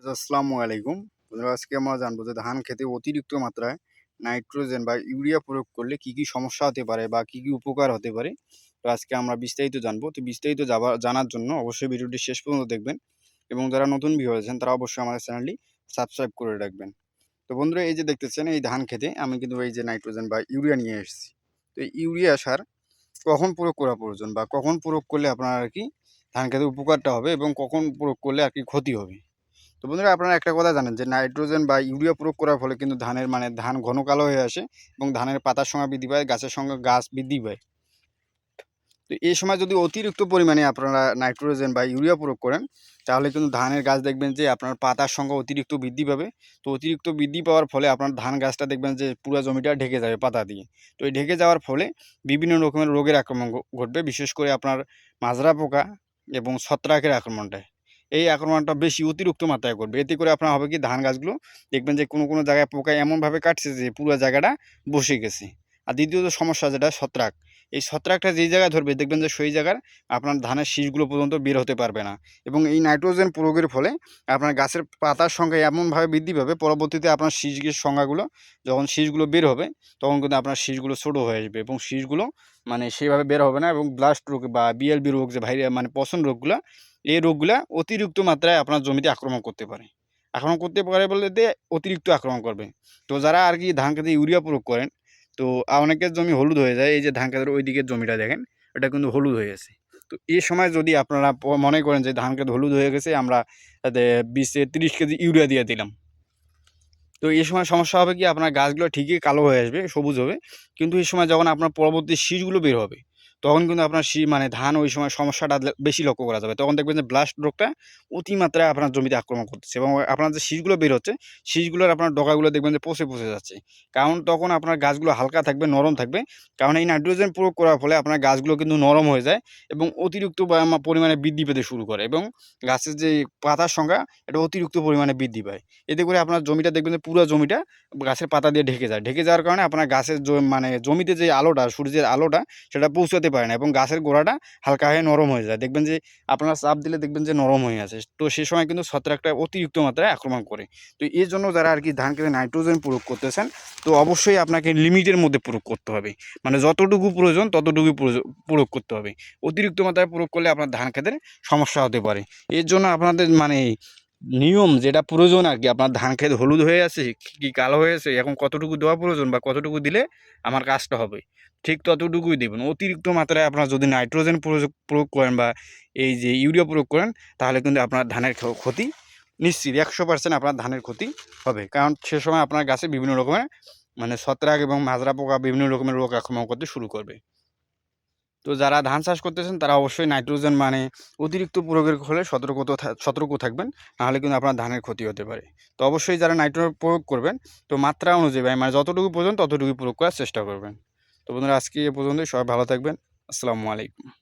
আসসালামু আলাইকুম। আজকে আমরা জানব যে ধান খেতে অতিরিক্ত মাত্রায় নাইট্রোজেন বা ইউরিয়া প্রয়োগ করলে কি কি সমস্যা হতে পারে বা কি কি উপকার হতে পারে? তো আজকে আমরা বিস্তারিত জানব। তো বিস্তারিত জানার জন্য অবশ্যই ভিডিওটি শেষ পর্যন্ত দেখবেন এবং যারা নতুন ভিউ আছেন, তারা অবশ্যই আমাদের চ্যানেলটি সাবস্ক্রাইব করে রাখবেন। তো বন্ধুরা, এই যে দেখতেছেন, এই ধান খেতে আমি কিন্তু এই যে নাইট্রোজেন বা ইউরিয়া নিয়ে এসেছি। তো ইউরিয়া সার কখন প্রয়োগ করা প্রয়োজন বা কখন প্রয়োগ করলে আপনার আর কি ধান খেতে উপকারটা হবে এবং কখন প্রয়োগ করলে আর কি ক্ষতি হবে? তো বন্ধুরা, আপনারা একটা কথা জানেন যে নাইট্রোজেন বা ইউরিয়া প্রয়োগ করার ফলে কিন্তু ধানের মানে ধান ঘন কালো হয়ে আসে এবং ধানের পাতার সংখ্যা বৃদ্ধি পায়, গাছের সঙ্গে গাছ বৃদ্ধি পায়। তো এই সময় যদি অতিরিক্ত পরিমাণে আপনারা নাইট্রোজেন বা ইউরিয়া প্রয়োগ করেন, তাহলে কিন্তু ধানের গাছ দেখবেন যে আপনার পাতার সংখ্যা অতিরিক্ত বৃদ্ধি পাবে। তো অতিরিক্ত বৃদ্ধি পাওয়ার ফলে আপনার ধান গাছটা দেখবেন যে পুরো জমিটা ঢেকে যাবে পাতা দিয়ে। তো এই ঢেকে যাওয়ার ফলে বিভিন্ন রকমের রোগের আক্রমণ ঘটবে, বিশেষ করে আপনার মাজরা পোকা এবং ছত্রাকের আক্রমণটায়। এই আক্রমণটা বেশি অতিরিক্ত মাত্রায় করবে। এতে করে আপনার হবে কি, ধান গাছগুলো দেখবেন যে কোনো কোনো জায়গায় পোকা এমনভাবে কাটছে যে পুরো জায়গাটা বসে গেছে। আর দ্বিতীয়ত সমস্যা যেটা, ছত্রাক। এই ছত্রাকটা যেই জায়গায় ধরবে, দেখবেন যে সেই জায়গার আপনার ধানের শীষগুলো পর্যন্ত বের হতে পারবে না। এবং এই নাইট্রোজেন প্রয়োগের ফলে আপনার গাছের পাতার সংখ্যা এমনভাবে বৃদ্ধি পাবে, পরবর্তীতে আপনার শীষের সংখ্যাগুলো যখন শীষগুলো বের হবে, তখন কিন্তু আপনার শীষগুলো ছোটো হয়ে আসবে এবং শীষগুলো মানে সেইভাবে বের হবে না এবং ব্লাস্ট রোগ বা বিএলবি রোগ যে ভাইরাস মানে পচন রোগগুলো এই রোগগুলা অতিরিক্ত মাত্রায় আপনার জমিতে আক্রমণ করতে পারে। আক্রমণ করতে পারে বলতে অতিরিক্ত আক্রমণ করবে। তো যারা আর কি ধান খেতে ইউরিয়া প্রয়োগ করেন, তো অনেকের জমি হলুদ হয়ে যায়। এই যে ধান খেতের ওই দিকের জমিটা দেখেন এটা কিন্তু হলুদ হয়ে গেছে। তো এই সময় যদি আপনারা মনে করেন যে ধান খেত হলুদ হয়ে গেছে, আমরা তাতে বিশে তিরিশ কেজি ইউরিয়া দিয়ে দিলাম। তো এই সময় সমস্যা হবে কি, আপনার গাছগুলো ঠিকই কালো হয়ে আসবে, সবুজ হবে। কিন্তু এই সময় যখন আপনার পরবর্তী শীষগুলো বের হবে তখন কিন্তু আপনার শী মানে ধান ওই সময় সমস্যাটা বেশি লক্ষ্য করা যাবে। তখন দেখবেন যে ব্লাস্ট রোগটা অতিমাত্রায় আপনার জমিতে আক্রমণ করতেছে এবং আপনার যে শীষগুলো বের হচ্ছে, শীষগুলোর আপনার ডগাগুলো দেখবেন যে পচে পচে যাচ্ছে। কারণ তখন আপনার গাছগুলো হালকা থাকবে, নরম থাকবে। কারণ এই নাইট্রোজেন প্রয়োগ করার ফলে আপনার গাছগুলো কিন্তু নরম হয়ে যায় এবং অতিরিক্ত পরিমাণে বৃদ্ধি পেতে শুরু করে এবং গাছের যে পাতার সংখ্যা, এটা অতিরিক্ত পরিমাণে বৃদ্ধি পায়। এতে করে আপনার জমিটা দেখবেন যে পুরো জমিটা গাছের পাতা দিয়ে ঢেকে যায়। ঢেকে যাওয়ার কারণে আপনার গাছের মানে জমিতে যে আলোটা, সূর্যের আলোটা, সেটা পৌঁছাতে পারে না এবং গাছের গোড়াটা হালকা হয়ে নরম হয়ে যায়। দেখবেন যে আপনারা চাপ দিলে দেখবেন যে নরম হয়ে আছে তো সে সময় কিন্তু ছত্রাকটা অতিরিক্ত মাত্রায় আক্রমণ করে। তো এর জন্য যারা আর কি ধান খেতে নাইট্রোজেন প্রয়োগ করতেছেন, তো অবশ্যই আপনাকে লিমিটের মধ্যে প্রয়োগ করতে হবে। মানে যতটুকু প্রয়োজন ততটুকু প্রয়োগ করতে হবে। অতিরিক্ত মাত্রায় প্রয়োগ করলে আপনার ধান খেতের সমস্যা হতে পারে। এর জন্য আপনাদের মানে নিয়ম যেটা প্রয়োজন আর কি, আপনার ধান ক্ষেত হলুদ হয়ে আছে, কি কালো হয়ে আছে, এখন কতটুকু দেওয়া প্রয়োজন বা কতটুকু দিলে আমার কাজটা হবে? ঠিক ততটুকুই দেবেন। অতিরিক্ত মাত্রায় আপনার যদি নাইট্রোজেন প্রয়োগ করেন বা এই যে ইউরিয়া প্রয়োগ করেন, তাহলে কিন্তু আপনার ধানের ক্ষ- ক্ষতি নিশ্চিত, একশো পার্সেন্ট আপনার ধানের ক্ষতি হবে। কারণ সে সময় আপনার গাছে বিভিন্ন রকমের মানে ছত্রাক এবং মাজরা পোকা, বিভিন্ন রকমের রোগ আক্রমণ করতে শুরু করবে। তো যারা ধান চাষ করতেছেন, তারা অবশ্যই নাইট্রোজেন মানে অতিরিক্ত প্রয়োগের ফলে সতর্ক সতর্ক থাকবেন, নাহলে কিন্তু আপনার ধানের ক্ষতি হতে পারে। তো অবশ্যই যারা নাইট্রোজেন প্রয়োগ করবেন, তো মাত্রা অনুযায়ী মানে যতটুকু প্রয়োজন ততটুকু প্রয়োগ করার চেষ্টা করবেন। তো বন্ধুরা, আজকে এ পর্যন্তই, সবাই ভালো থাকবেন, আসসালামু আলাইকুম।